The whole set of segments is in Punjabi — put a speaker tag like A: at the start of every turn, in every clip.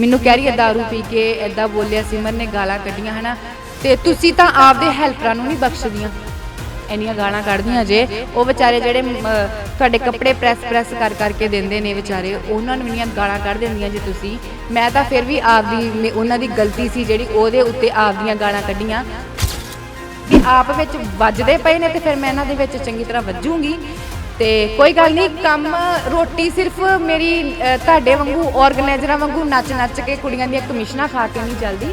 A: ਮੈਨੂੰ ਕਹਿ ਰਹੀ ਹੈ दारू ਪੀ ਕੇ ਐਦਾਂ ਬੋਲਿਆ ਸਿਮਰ ਨੇ ਗਾਲਾਂ ਕੱਢੀਆਂ ਹਨਾ? ਤੇ ਤੁਸੀਂ ਤਾਂ ਆਪਦੇ ਹੈਲਪਰਾਂ ਨੂੰ ਨਹੀਂ ਬਖਸ਼ਦੀਆਂ। ਇੰਨੀਆਂ ਗਾਲਾਂ ਕੱਢਦੀਆਂ ਜੇ। ਉਹ ਵਿਚਾਰੇ ਜਿਹੜੇ ਮ, ਤੁਹਾਡੇ ਕੱਪੜੇ ਪ੍ਰੈਸ ਪ੍ਰੈਸ ਕਰ ਕਰਕੇ ਦਿੰਦੇ ਨੇ ਵਿਚਾਰੇ ਉਹਨਾਂ ਨੂੰ ਇੰਨੀਆਂ ਗਾਲਾਂ ਕੱਢ ਦਿੰਦੀਆਂ ਜੇ ਤੁਸੀਂ। ਮੈਂ ਤਾਂ ਫਿਰ ਵੀ ਆਪਦੀ ਮੇ- ਉਹਨਾਂ ਦੀ ਗਲਤੀ ਸੀ ਜਿਹੜੀ ਉਹਦੇ ਉੱਤੇ ਆਪਦੀਆਂ ਗਾਲਾਂ ਕੱਢੀਆਂ। ਕਿ ਆਪ ਵਿੱਚ ਵੱਜਦੇ ਪਏ ਨੇ ਤੇ ਫਿਰ ਮੈਂ ਇਹਨਾਂ ਦੇ ਵਿੱਚ ਚੰਗੀ ਤਰ੍ਹਾਂ ਵੱਜੂਗੀ। ਤੇ ਕੋਈ ਗੱਲ ਨਹੀਂ ਕੰਮ ਰੋਟੀ ਸਿਰਫ ਮੇਰੀ ਅ, ਤੁਹਾਡੇ ਵਾਂਗੂ ਆਰਗੇਨਾਈਜ਼ਰਾਂ ਵਾਂਗੂ ਨੱਚ ਨੱਚ ਕੇ ਕੁੜੀਆਂ ਦੀਆਂ ਕਮਿਸ਼ਨਾਂ ਖਾ ਕੇ ਨਹੀਂ ਚੱਲਦੀ।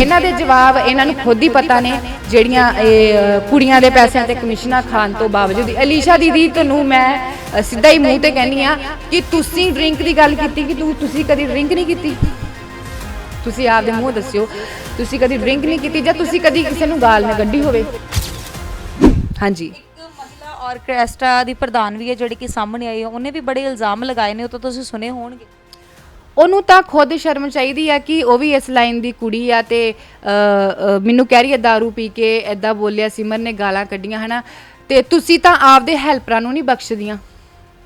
A: ਇਹਨਾਂ ਦੇ ਜਵਾਬ ਇਹਨਾਂ ਨੂੰ ਖੁਦ ਹੀ ਪਤਾ ਨੇ ਜਿਹੜੀਆਂ ਇਹ ਅ, ਕੁੜੀਆਂ ਦੇ ਪੈਸਿਆਂ ਤੇ ਕਮਿਸ਼ਨਾਂ ਖਾਣ ਤੋਂ ਬਾਵਜੂਦ। ਅਲੀਸ਼ਾ ਦੀਦੀ ਤੁਹਾਨੂੰ ਮੈਂ ਅ, ਸਿੱਧਾ ਹੀ ਮੂੰਹ ਤੇ ਕਹਿੰਦੀ ਆ ਕਿ ਤੁਸੀਂ ਡਰਿੰਕ ਦੀ ਗੱਲ ਕੀਤੀ ਕਿ ਤੂੰ ਤੁਸੀਂ ਕਦੀ ਡਰਿੰਕ ਨਹੀਂ ਕੀਤੀ? ਤੁਸੀਂ ਆਪਦੇ ਮੂੰਹ ਦੱਸਿਓ ਤੁਸੀਂ ਕਦੀ ਡਰਿੰਕ ਨਹੀਂ ਕੀਤੀ ਜਾਂ ਤੁਸੀਂ ਕਦੀ ਕਿਸੇ ਨੂੰ ਗਾਲ ਨਾ ਕੱਢੀ ਹੋਵੇ? ਹਾਂਜੀ।
B: ਆਰਕੈਸਟਰਾ ਦੀ ਪ੍ਰਧਾਨ ਵੀ ਹੈ ਜਿਹੜੀ ਕਿ ਸਾਹਮਣੇ ਆਈ ਹੈ। ਉਹਨੇ ਵੀ ਬੜੇ ਇਲਜ਼ਾਮ ਲਗਾਏ ਨੇ ਉਹ ਤਾਂ ਤੁਸੀਂ ਸੁਨੇ ਹੋਣਗੇ।
A: ਉਹਨੂੰ ਤਾਂ ਖੁਦ ਸ਼ਰਮ ਚਾਹੀਦੀ ਆ ਕਿ ਉਹ ਵੀ ਇਸ ਲਾਈਨ ਦੀ ਕੁੜੀ ਆ ਤੇ ਅ, ਅ, ਮੈਨੂੰ ਕਹਿ ਰਹੀ ਹੈ दारू ਪੀ ਕੇ ਐਦਾਂ ਬੋਲਿਆ ਸਿਮਰ ਨੇ ਗਾਲਾਂ ਕੱਢੀਆਂ ਹਨਾ। ਤੇ ਤੁਸੀਂ ਤਾਂ ਆਪਦੇ ਹੈਲਪਰਾਂ ਨੂੰ ਨਹੀਂ ਬਖਸ਼ਦੀਆਂ।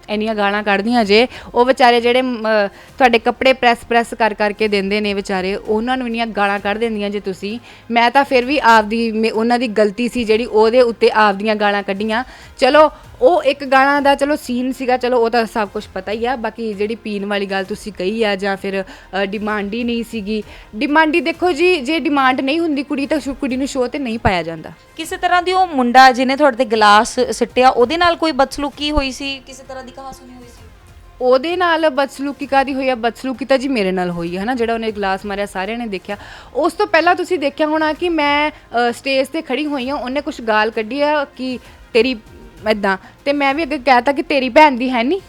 A: ਇੰਨੀਆਂ ਗਾਲਾਂ ਕੱਢਦੀਆਂ ਜੇ ਉਹ ਵਿਚਾਰੇ ਜਿਹੜੇ ਮ, ਤੁਹਾਡੇ ਕੱਪੜੇ ਪ੍ਰੈਸ ਪ੍ਰੈਸ ਕਰ ਕਰਕੇ ਦਿੰਦੇ ਨੇ ਵਿਚਾਰੇ ਉਹਨਾਂ ਨੂੰ ਇੰਨੀਆਂ ਗਾਲਾਂ ਕੱਢ ਦਿੰਦੀਆਂ ਜੇ ਤੁਸੀਂ। ਮੈਂ ਤਾਂ ਫਿਰ ਵੀ ਆਪਦੀ ਮੇ- ਉਹਨਾਂ ਦੀ ਗਲਤੀ ਸੀ ਜਿਹੜੀ ਉਹਦੇ ਉੱਤੇ ਆਪਦੀਆਂ ਗਾਲਾਂ ਕੱਢੀਆਂ। ਚਲੋ ਉਹ ਇੱਕ ਗਾਣਾ ਦਾ ਚਲੋ ਸੀਨ ਸੀਗਾ ਚਲੋ ਉਹ ਤਾਂ ਸਭ ਕੁਝ ਪਤਾ ਹੀ ਆ ਬਾਕੀ ਜਿਹੜੀ ਪੀਣ ਵਾਲੀ ਗੱਲ ਤੁਸੀਂ ਕਹੀ ਆ ਜਾਂ ਫਿਰ ਡਿਮਾਂਡ ਹੀ ਨਹੀਂ ਸੀਗੀ। ਡਿਮਾਂਡ ਹੀ ਦੇਖੋ ਜੀ ਜੇ ਡਿਮਾਂਡ ਨਹੀਂ ਹੁੰਦੀ ਕੁੜੀ ਤਾਂ ਕੁੜੀ ਨੂੰ ਸ਼ੋਅ ਤੇ ਨਹੀਂ ਪਾਇਆ ਜਾਂਦਾ।
B: ਕਿਸੇ ਤਰ੍ਹਾਂ ਦੀ ਉਹ ਮੁੰਡਾ ਜਿਹਨੇ ਤੁਹਾਡੇ ਤੇ ਗਲਾਸ ਸਿੱਟਿਆ ਉਹਦੇ ਨਾਲ ਕੋਈ ਬਦਸਲੂਕੀ ਹੋਈ ਸੀ? ਕਿਸੇ ਤਰ੍ਹਾਂ ਦੀ ਕਹਾ ਸੁਣੀ ਹੋਈ ਸੀ?
A: ਉਹਦੇ ਨਾਲ ਬਦਸਲੂਕੀ ਕਾਦੀ ਹੋਈ ਆ? ਬਦਸਲੂਕੀ ਤਾਂ ਜੀ ਮੇਰੇ ਨਾਲ ਹੋਈ ਹੈ ਹਨਾ? ਜਿਹੜਾ ਉਹਨੇ ਗਲਾਸ ਮਾਰਿਆ ਸਾਰਿਆਂ ਨੇ ਦੇਖਿਆ। ਉਸ ਤੋਂ ਪਹਿਲਾਂ ਤੁਸੀਂ ਦੇਖਿਆ ਹੋਣਾ ਕਿ ਮੈਂ ਸਟੇਜ ਤੇ ਖੜੀ ਹੋਈ ਹਾਂ ਉਹਨੇ ਕੁਝ ਗਾਲ ਕੱਢੀ ਆ ਕਿ ਤੇਰੀ ਇਦਾਂ ਤੇ ਮੈਂ ਵੀ ਅੱਗੇ ਕਹਿਤਾ ਕਿ ਤੇਰੀ ਭੈਣ ਦੀ ਹੈ ਨਹੀਂ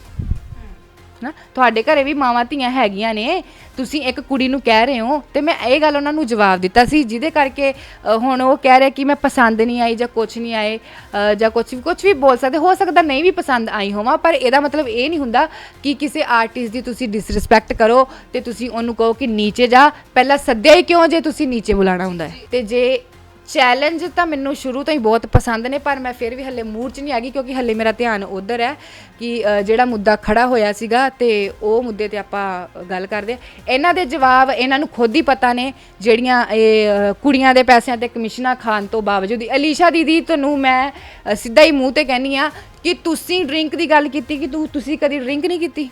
A: ਨਾ ਤੁਹਾਡੇ ਘਰੇ ਵੀ ਮਾਵਾਂ ਧੀਆਂ ਹੈਗੀਆਂ ਨੇ। ਤੁਸੀਂ ਇੱਕ ਕੁੜੀ ਨੂੰ ਕਹਿ ਰਹੇ ਹੋ ਤੇ ਮੈਂ ਇਹ ਗੱਲ ਉਹਨਾਂ ਨੂੰ ਜਵਾਬ ਦਿੱਤਾ ਸੀ ਜਿਹਦੇ ਕਰਕੇ ਅ, ਹੁਣ ਉਹ ਕਹਿ ਰਿਹਾ ਕਿ ਮੈਂ ਪਸੰਦ ਨਹੀਂ ਆਈ ਜਾਂ ਕੁਝ ਨਹੀਂ ਆਏ ਅ, ਜਾਂ ਕੁਝ ਵੀ ਕੁਝ ਵੀ ਬੋਲ ਸਕਦੇ ਹੋ ਸਕਦਾ ਨਹੀਂ ਵੀ ਪਸੰਦ ਆਈ ਹੋਵਾਂ ਪਰ ਇਹਦਾ ਮਤਲਬ ਇਹ ਨਹੀਂ ਹੁੰਦਾ ਕਿ ਕਿਸੇ ਆਰਟਿਸਟ ਦੀ ਤੁਸੀਂ ਡਿਸਰਿਸਪੈਕਟ ਕਰੋ ਤੇ ਤੁਸੀਂ ਉਹਨੂੰ ਕਹੋ ਕਿ ਨੀਚੇ ਜਾ। ਪਹਿਲਾਂ ਸੱਦਿਆ ਹੀ ਕਿਉਂ ਜੇ ਤੁਸੀਂ ਨੀਚੇ ਬੁਲਾਣਾ ਹੁੰਦਾ ਹੈ? ਤੇ ਜੇ ਚੈਲੰਜ ਤਾਂ ਮੈਨੂੰ ਸ਼ੁਰੂ ਤੋਂ ਹੀ ਬਹੁਤ ਪਸੰਦ ਨੇ ਪਰ ਮੈਂ ਫਿਰ ਵੀ ਹੱਲੇ ਮੂਡ 'ਚ ਨਹੀਂ ਆ ਗਈ ਕਿਉਂਕਿ ਹੱਲੇ ਮੇਰਾ ਧਿਆਨ ਉਧਰ ਹੈ ਕਿ ਅ, ਜਿਹੜਾ ਮੁੱਦਾ ਖੜਾ ਹੋਇਆ ਸੀਗਾ ਤੇ ਉਹ ਮੁੱਦੇ ਤੇ ਆਪਾਂ ਗੱਲ ਕਰਦੇ ਹਾਂ। ਇਹਨਾਂ ਦੇ ਜਵਾਬ ਇਹਨਾਂ ਨੂੰ ਖੁਦ ਹੀ ਪਤਾ ਨੇ ਜਿਹੜੀਆਂ ਇਹ ਅ, ਕੁੜੀਆਂ ਦੇ ਪੈਸਿਆਂ ਤੇ ਕਮਿਸ਼ਨਾਂ ਖਾਣ ਤੋਂ ਬਾਵਜੂਦ ਅਲੀਸ਼ਾ ਦੀਦੀ ਤੁਹਾਨੂੰ ਮੈਂ ਅ, ਸਿੱਧਾ ਹੀ ਮੂੰਹ ਤੇ ਕਹਿੰਨੀ ਆ ਕਿ ਤੁਸੀਂ ਡਰਿੰਕ ਦੀ ਗੱਲ ਕੀਤੀ ਕਿ ਤੂੰ ਤੁਸੀਂ ਕਦੀ ਡਰਿੰਕ ਨਹੀਂ ਕੀਤੀ?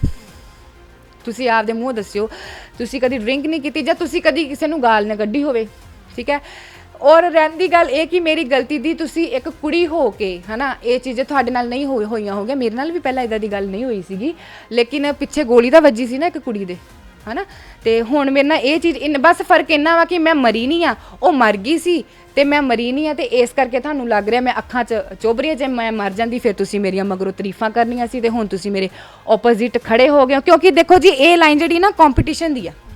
A: ਤੁਸੀਂ ਆਪਦੇ ਮੂੰਹ ਦੱਸਿਓ ਤੁਸੀਂ ਕਦੀ ਡਰਿੰਕ ਨਹੀਂ ਕੀਤੀ ਜਾਂ ਤੁਸੀਂ ਕਦੀ ਕਿਸੇ ਨੂੰ ਗਾਲ ਨਾ ਕੱਢੀ ਹੋਵੇ ਠੀਕ ਹੈ? ਔਰ ਰਹਿੰਦੀ ਗੱਲ ਇਹ ਕਿ ਮੇਰੀ ਗਲਤੀ ਦੀ ਤੁਸੀਂ ਇੱਕ ਕੁੜੀ ਹੋ ਕੇ, ਹਨਾ, ਇਹ ਚੀਜ਼ਾਂ ਤੁਹਾਡੇ ਨਾਲ ਨਹੀਂ ਹੋਈ ਹੋਈਆਂ ਹੋਗੀਆਂ ਮੇਰੇ ਨਾਲ ਵੀ ਪਹਿਲਾਂ ਇਦਾਂ ਦੀ ਗੱਲ ਨਹੀਂ ਹੋਈ ਸੀਗੀ, ਲੇਕਿਨ ਪਿੱਛੇ ਗੋਲੀ ਤਾਂ ਵੱਜੀ ਸੀ ਨਾ ਇੱਕ ਕੁੜੀ ਦੇ, ਹਨਾ। ਤੇ ਹੁਣ ਮੇਰੇ ਨਾਲ ਇਹ ਚੀਜ਼, ਇਨ, ਬਸ ਫ਼ਰਕ ਇੰਨਾ ਵਾ ਕਿ ਮੈਂ ਮਰੀ ਨਹੀਂ ਆ, ਉਹ ਮਰ ਗਈ ਸੀ ਤੇ ਮੈਂ ਮਰੀ ਨਹੀਂ ਆ ਤੇ ਇਸ ਕਰਕੇ ਤੁਹਾਨੂੰ ਲੱਗ ਰਿਹਾ ਮੈਂ ਅੱਖਾਂ 'ਚ ਚੁੱਭ ਰਹੀ ਆ। ਜੇ ਮੈਂ ਮਰ ਜਾਂਦੀ, ਫਿਰ ਤੁਸੀਂ ਮੇਰੀਆਂ ਮਗਰੋਂ ਤਾਰੀਫਾਂ ਕਰਨੀਆਂ ਸੀ ਤੇ ਹੁਣ ਤੁਸੀਂ ਮੇਰੇ ਆਪੋਜ਼ਿਟ ਖੜੇ ਹੋ ਗਏ ਹੋ। ਕਿਉਂਕਿ ਦੇਖੋ ਜੀ, ਇਹ ਲਾਈਨ ਜਿਹੜੀ ਨਾ ਕੰਪੀਟੀਸ਼ਨ ਦੀ ਆ।